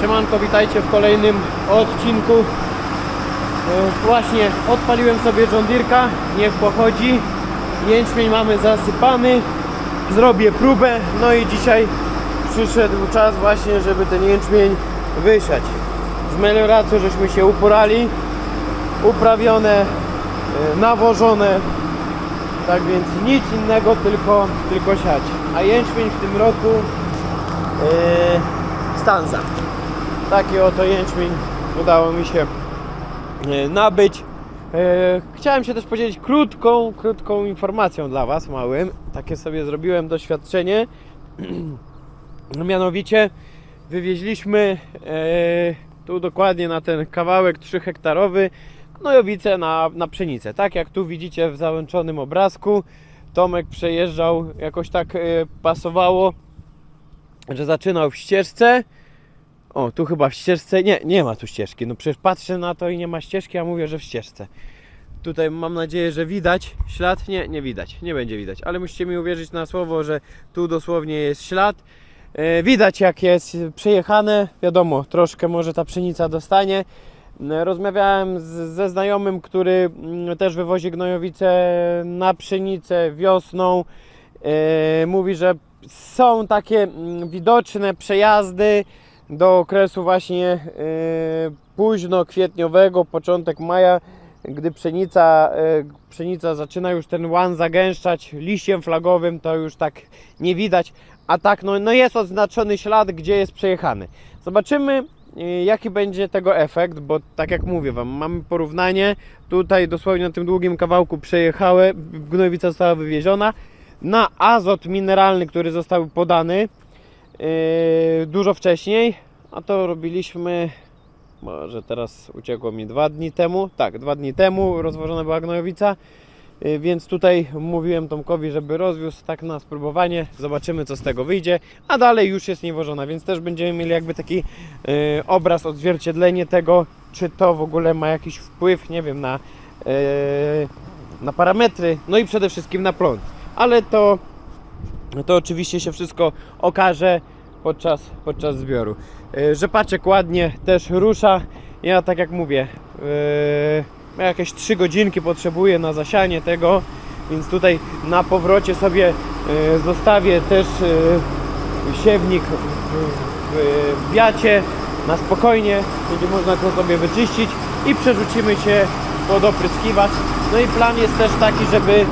Siemanko, witajcie w kolejnym odcinku. E, Właśnie odpaliłem sobie Deere'ka, niech pochodzi. Jęczmień mamy zasypany. Zrobię próbę, no i dzisiaj przyszedł czas właśnie, żeby ten jęczmień wysiać. Z melioracją żeśmy się uporali. Uprawione, e, nawożone, tak więc nic innego, tylko, tylko siać. A jęczmień w tym roku Yy, stanza. Taki oto jęczmień udało mi się yy, nabyć. Yy, Chciałem się też podzielić krótką, krótką informacją dla Was, małym. Takie sobie zrobiłem doświadczenie. No Mianowicie wywieźliśmy yy, tu dokładnie na ten kawałek 3 hektarowy gnojowice na, na pszenicę. Tak jak tu widzicie w załączonym obrazku. Tomek przejeżdżał, jakoś tak pasowało że zaczynał w ścieżce. O, tu chyba w ścieżce. Nie, nie ma tu ścieżki. No przecież patrzę na to i nie ma ścieżki, a mówię, że w ścieżce. Tutaj mam nadzieję, że widać ślad. Nie, nie widać, nie będzie widać, ale musicie mi uwierzyć na słowo, że tu dosłownie jest ślad. E, widać jak jest przejechane. Wiadomo, troszkę może ta pszenica dostanie. E, Rozmawiałem z, ze znajomym, który mm, też wywozi gnojowice na pszenicę wiosną. E, mówi, że są takie mm, widoczne przejazdy do okresu właśnie e, późno kwietniowego, początek maja, gdy pszenica, e, pszenica zaczyna już ten łan zagęszczać liściem flagowym, to już tak nie widać, a tak no, no jest oznaczony ślad, gdzie jest przejechany. Zobaczymy e, jaki będzie tego efekt, bo tak jak mówię Wam, mamy porównanie, tutaj dosłownie na tym długim kawałku przejechały, gnojowica została wywieziona, na azot mineralny, który został podany dużo wcześniej, a to robiliśmy może teraz uciekło mi dwa dni temu, tak, dwa dni temu rozwożona była gnojowica, yy, więc tutaj mówiłem Tomkowi, żeby rozwiózł tak na spróbowanie, zobaczymy co z tego wyjdzie, a dalej już jest niewożona, więc też będziemy mieli jakby taki yy, obraz, odzwierciedlenie tego, czy to w ogóle ma jakiś wpływ, nie wiem, na, yy, na parametry, no i przede wszystkim na plon ale to, to oczywiście się wszystko okaże podczas, podczas zbioru. Rzepaczek ładnie też rusza. Ja tak jak mówię, yy, jakieś 3 godzinki potrzebuję na zasianie tego, więc tutaj na powrocie sobie yy, zostawię też yy, siewnik w, w, w wiacie na spokojnie, będzie można to sobie wyczyścić i przerzucimy się pod opryskiwacz. No i plan jest też taki, żeby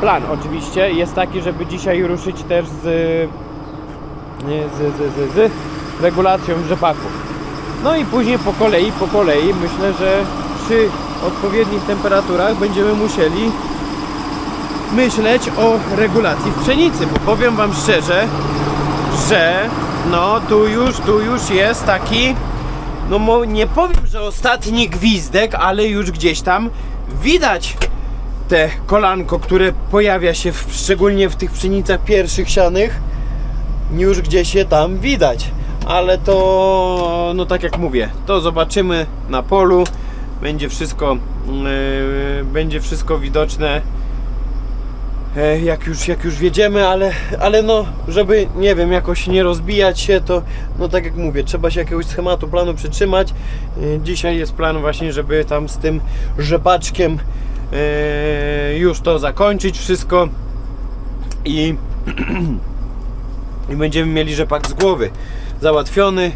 plan oczywiście jest taki, żeby dzisiaj ruszyć też z, z, z, z, z regulacją rzepaku. No i później po kolei, po kolei myślę, że przy odpowiednich temperaturach będziemy musieli myśleć o regulacji w pszenicy, bo powiem Wam szczerze, że no tu już, tu już jest taki no nie powiem, że ostatni gwizdek, ale już gdzieś tam widać te kolanko, które pojawia się w, szczególnie w tych pszenicach pierwszych sianych, już gdzieś je tam widać. Ale to, no tak jak mówię, to zobaczymy na polu. Będzie wszystko, yy, będzie wszystko widoczne e, jak już, jak już wiedziemy, ale, ale no, żeby, nie wiem, jakoś nie rozbijać się, to, no tak jak mówię, trzeba się jakiegoś schematu, planu przytrzymać. E, Dzisiaj jest plan właśnie, żeby tam z tym rzepaczkiem już to zakończyć wszystko i, i będziemy mieli rzepak z głowy załatwiony.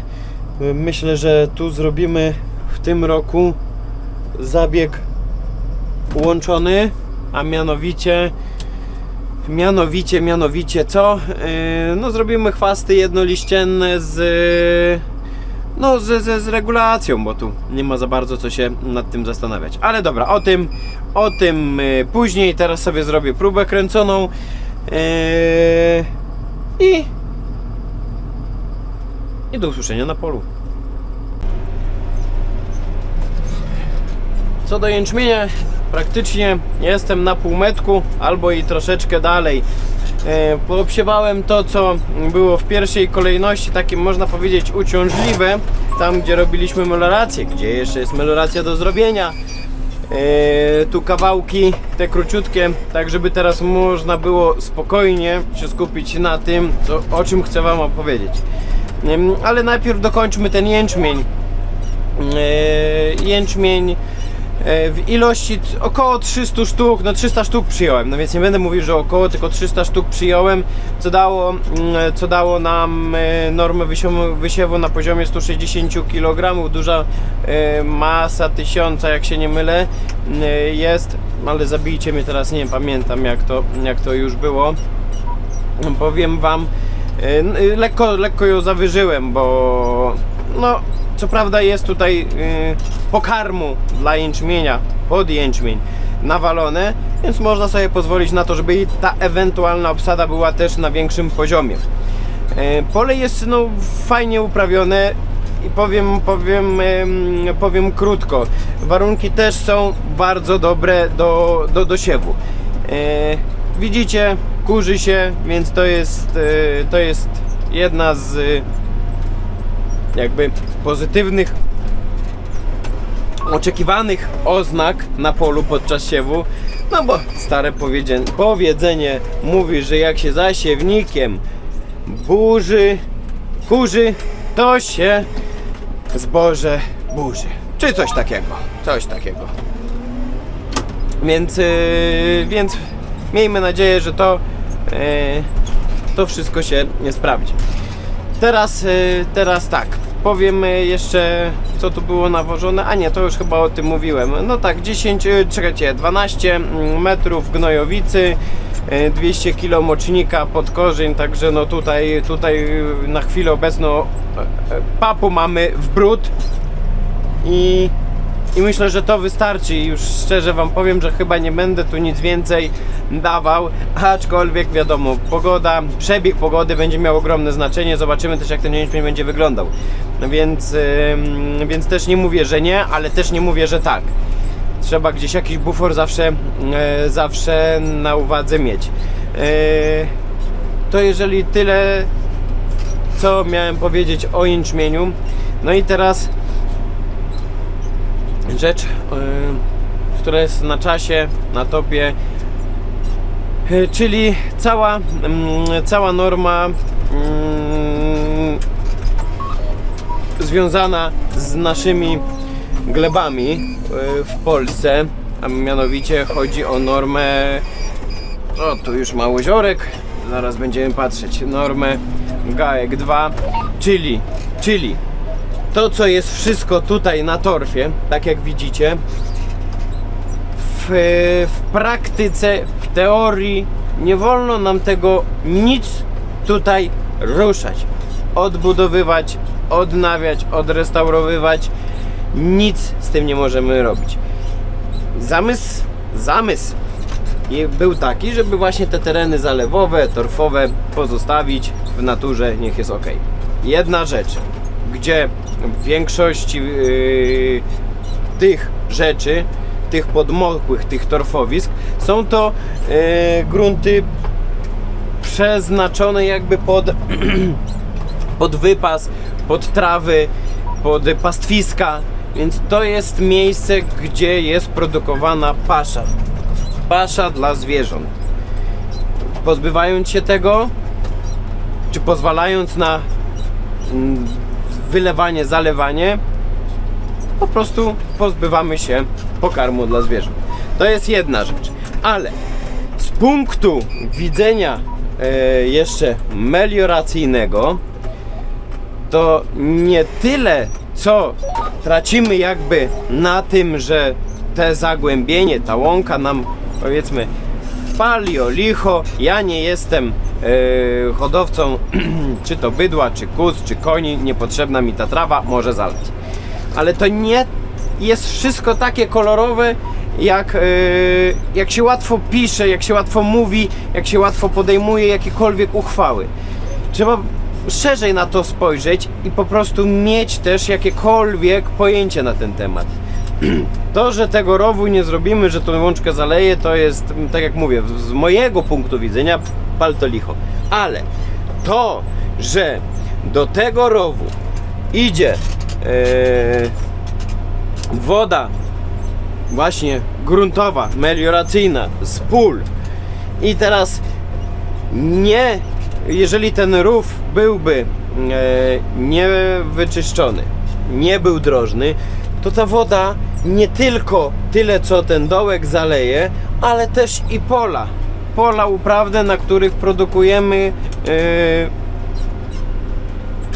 E, Myślę, że tu zrobimy w tym roku zabieg łączony, a mianowicie Mianowicie, mianowicie co? Yy, no zrobimy chwasty jednoliścienne z no z, z, z regulacją, bo tu nie ma za bardzo co się nad tym zastanawiać. Ale dobra, o tym o tym yy, później. Teraz sobie zrobię próbę kręconą. Yy, I i do usłyszenia na polu. Co do jęczmienia, praktycznie jestem na półmetku albo i troszeczkę dalej. E, Poobsiewałem to, co było w pierwszej kolejności, takie można powiedzieć uciążliwe, tam gdzie robiliśmy melorację, gdzie jeszcze jest meloracja do zrobienia. E, Tu kawałki, te króciutkie, tak żeby teraz można było spokojnie się skupić na tym, co, o czym chcę Wam opowiedzieć. Ale najpierw dokończmy ten jęczmień. Yy, jęczmień w ilości około 300 sztuk, no 300 sztuk przyjąłem, no więc nie będę mówił, że około, tylko 300 sztuk przyjąłem, co dało, mm, co dało nam yy, normę wysiewu, na poziomie 160 kg, duża masa tysiąca, jak się nie mylę, yy, jest, ale zabijcie mnie teraz, nie pamiętam jak to, jak to już było, powiem wam, lekko, lekko ją zawyżyłem, bo no, co prawda jest tutaj y, pokarmu dla jęczmienia, pod jęczmień nawalone, więc można sobie pozwolić na to, żeby ta ewentualna obsada była też na większym poziomie. Y, Pole jest no, fajnie uprawione i powiem, powiem, em, powiem krótko. Warunki też są bardzo dobre do, do dosiewu. E, widzicie, kurzy się, więc to jest, e, to jest jedna z jakby pozytywnych oczekiwanych oznak na polu podczas siewu. No bo stare powiedzenie, powiedzenie mówi, że jak się zasiewnikiem burzy, kurzy, to się zboże burzy. Czy coś takiego. Coś takiego. Więc, yy, więc miejmy nadzieję, że to, yy, to wszystko się nie sprawdzi. Teraz, yy, teraz tak. Powiem yy, jeszcze, co tu było nawożone. A nie, to już chyba o tym mówiłem. No tak, 10, yy, czekajcie, 12 mm, metrów gnojowicy, yy, 200 kg mocznika pod korzeń, także no tutaj, tutaj na chwilę obecną papu mamy w brud i, i myślę, że to wystarczy i już szczerze Wam powiem, że chyba nie będę tu nic więcej dawał, aczkolwiek wiadomo, pogoda, przebieg pogody będzie miał ogromne znaczenie, zobaczymy też jak ten jęczmień będzie wyglądał, więc, ym, więc też nie mówię, że nie, ale też nie mówię, że tak. Trzeba gdzieś jakiś bufor zawsze, e, zawsze na uwadze mieć. E, to jeżeli tyle, co miałem powiedzieć o jęczmieniu, no i teraz rzecz, yy, która jest na czasie, na topie, yy, czyli cała, mm, cała norma mm, związana z naszymi glebami yy, w Polsce, a mianowicie chodzi o normę, o tu już mały ziorek, zaraz będziemy patrzeć, normę GAEK 2, czyli, czyli to co jest wszystko tutaj na torfie, tak jak widzicie, w, w praktyce, w teorii nie wolno nam tego nic tutaj ruszać. Odbudowywać, odnawiać, odrestaurowywać. Nic z tym nie możemy robić. Zamysł, zamysł był taki, żeby właśnie te tereny zalewowe, torfowe pozostawić w naturze, niech jest ok. Jedna rzecz, gdzie w większości yy, tych rzeczy, tych podmokłych, tych torfowisk, są to yy, grunty przeznaczone jakby pod, pod wypas, pod trawy, pod pastwiska, więc to jest miejsce, gdzie jest produkowana pasza. Pasza dla zwierząt. Pozbywając się tego, czy pozwalając na mm, wylewanie, zalewanie, po prostu pozbywamy się pokarmu dla zwierząt. To jest jedna rzecz, ale z punktu widzenia e, jeszcze melioracyjnego, to nie tyle co tracimy jakby na tym, że te zagłębienie, ta łąka nam powiedzmy pali o licho. Ja nie jestem hodowcą czy to bydła, czy kóz, czy koni. Niepotrzebna mi ta trawa, może zalać. Ale to nie jest wszystko takie kolorowe, jak, e, jak się łatwo pisze, jak się łatwo mówi, jak się łatwo podejmuje jakiekolwiek uchwały. Trzeba szerzej na to spojrzeć i po prostu mieć też jakiekolwiek pojęcie na ten temat. To, że tego rowu nie zrobimy, że tą łączkę zaleje, to jest, tak jak mówię, z mojego punktu widzenia palto licho. Ale to, że do tego rowu idzie e, woda właśnie gruntowa, melioracyjna z pól i teraz nie jeżeli ten rów byłby e, niewyczyszczony, nie był drożny, to ta woda nie tylko tyle, co ten dołek zaleje, ale też i pola. Pola uprawne, na których produkujemy e,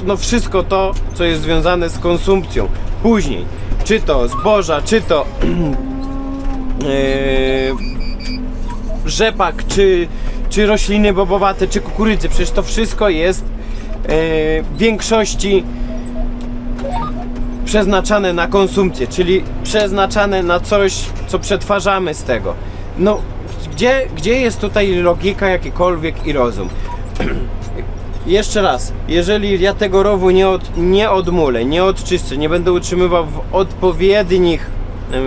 no wszystko to, co jest związane z konsumpcją. Później, czy to zboża, czy to e, rzepak, czy, czy rośliny bobowate, czy kukurydzy. Przecież to wszystko jest e, w większości przeznaczane na konsumpcję, czyli przeznaczane na coś, co przetwarzamy z tego. No, gdzie, gdzie jest tutaj logika jakikolwiek i rozum? Jeszcze raz, jeżeli ja tego rowu nie, od, nie odmulę, nie odczyszczę, nie będę utrzymywał w odpowiednich,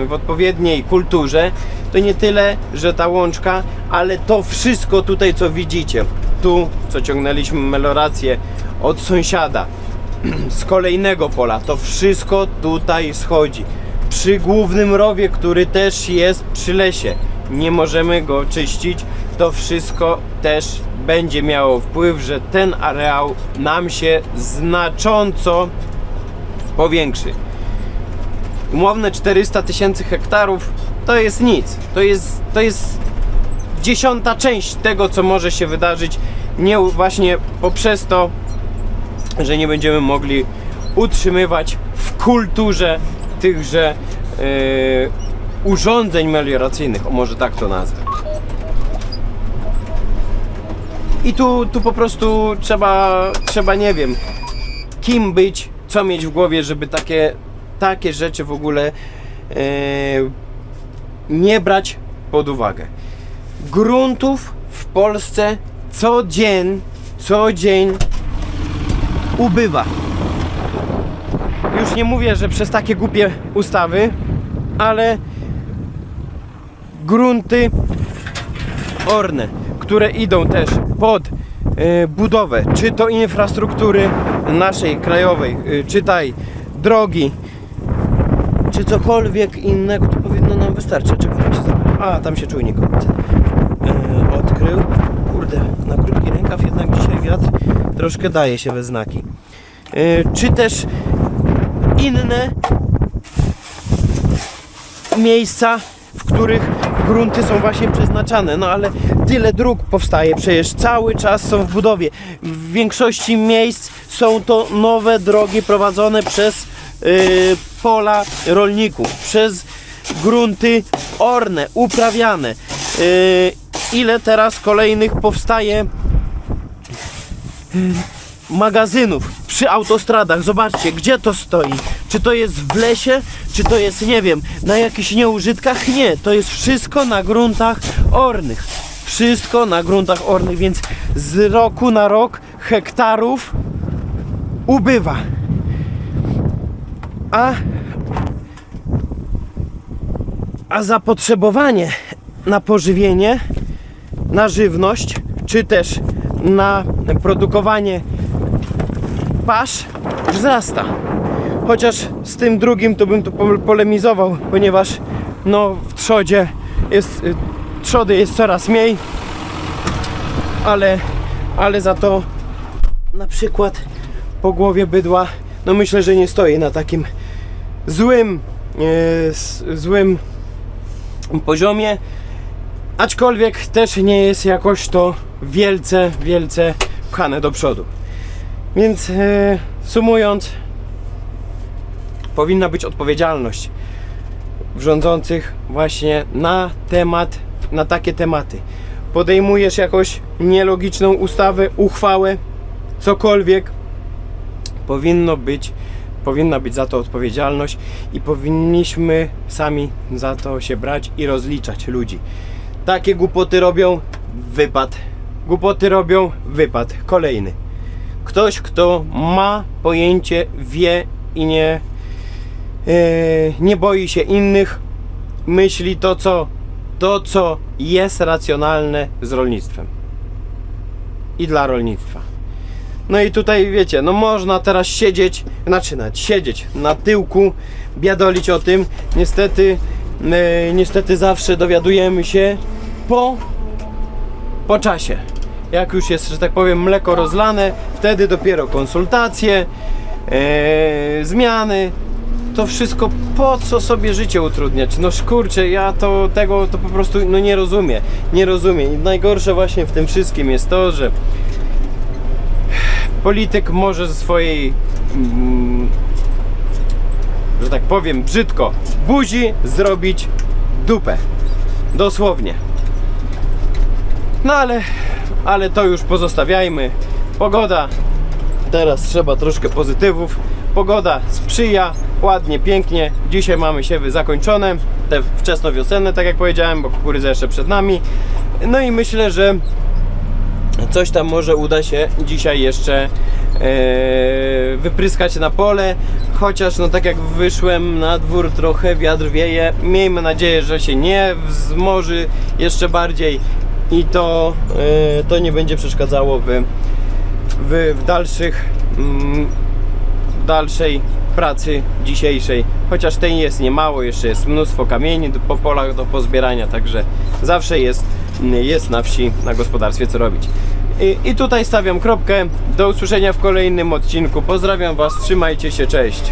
w odpowiedniej kulturze, to nie tyle, że ta łączka, ale to wszystko tutaj, co widzicie, tu, co ciągnęliśmy melorację od sąsiada, z kolejnego pola, to wszystko tutaj schodzi. Przy głównym rowie, który też jest przy lesie, nie możemy go czyścić, to wszystko też będzie miało wpływ, że ten areał nam się znacząco powiększy. Umowne 400 tysięcy hektarów to jest nic. To jest, to jest dziesiąta część tego, co może się wydarzyć nie właśnie poprzez to, że nie będziemy mogli utrzymywać w kulturze tychże yy, urządzeń melioracyjnych, o może tak to nazwę. I tu, tu po prostu trzeba, trzeba, nie wiem, kim być, co mieć w głowie, żeby takie, takie rzeczy w ogóle yy, nie brać pod uwagę. Gruntów w Polsce co dzień, co dzień ubywa. Już nie mówię, że przez takie głupie ustawy, ale grunty orne, które idą też pod e, budowę, czy to infrastruktury naszej krajowej, e, czytaj drogi, czy cokolwiek innego, to powinno nam wystarczyć. A, tam się czujnik e, odkrył. Kurde, na krótki rękaw jednak dzisiaj wiatr troszkę daje się we znaki. E, czy też inne miejsca, w których grunty są właśnie przeznaczane. No ale tyle dróg powstaje, przecież cały czas są w budowie. W większości miejsc są to nowe drogi prowadzone przez yy, pola rolników, przez grunty orne, uprawiane. Yy, ile teraz kolejnych powstaje magazynów przy autostradach. Zobaczcie, gdzie to stoi. Czy to jest w lesie, czy to jest, nie wiem, na jakichś nieużytkach? Nie, to jest wszystko na gruntach ornych. Wszystko na gruntach ornych, więc z roku na rok hektarów ubywa. A a zapotrzebowanie na pożywienie, na żywność, czy też na produkowanie pasz wzrasta. Chociaż z tym drugim to bym tu po- polemizował, ponieważ no w trzodzie jest, y, trzody jest coraz mniej, ale, ale za to na przykład po głowie bydła, no myślę, że nie stoi na takim złym, e, złym poziomie, aczkolwiek też nie jest jakoś to wielce, wielce pchane do przodu. Więc e, sumując, powinna być odpowiedzialność rządzących właśnie na temat, na takie tematy. Podejmujesz jakąś nielogiczną ustawę, uchwałę, cokolwiek, powinno być, powinna być za to odpowiedzialność i powinniśmy sami za to się brać i rozliczać ludzi. Takie głupoty robią, wypad. Głupoty robią, wypad. Kolejny. Ktoś, kto ma pojęcie, wie i nie, e, nie boi się innych, myśli to co, to, co jest racjonalne z rolnictwem i dla rolnictwa. No i tutaj wiecie, no można teraz siedzieć, znaczy nawet siedzieć na tyłku, biadolić o tym. Niestety, e, niestety zawsze dowiadujemy się po, po czasie. Jak już jest, że tak powiem, mleko rozlane, wtedy dopiero konsultacje, e, zmiany. To wszystko po co sobie życie utrudniać? No kurczę, ja to tego to po prostu no nie rozumiem. Nie rozumiem. I najgorsze właśnie w tym wszystkim jest to, że polityk może ze swojej mm, że tak powiem brzydko, buzi zrobić dupę. Dosłownie. No ale, ale to już pozostawiajmy. Pogoda, teraz trzeba troszkę pozytywów. Pogoda sprzyja, ładnie, pięknie. Dzisiaj mamy siewy zakończone, te wczesnowiosenne, tak jak powiedziałem, bo kukurydza jeszcze przed nami. No i myślę, że coś tam może uda się dzisiaj jeszcze e, wypryskać na pole. Chociaż no tak jak wyszłem na dwór trochę wiatr wieje. Miejmy nadzieję, że się nie wzmoży jeszcze bardziej i to, e, to nie będzie przeszkadzało w, w, w dalszych mm, dalszej pracy dzisiejszej. Chociaż tej jest niemało, jeszcze jest mnóstwo kamieni po polach do pozbierania, także zawsze jest, jest na wsi, na gospodarstwie co robić. I, I tutaj stawiam kropkę. Do usłyszenia w kolejnym odcinku. Pozdrawiam Was, trzymajcie się, cześć.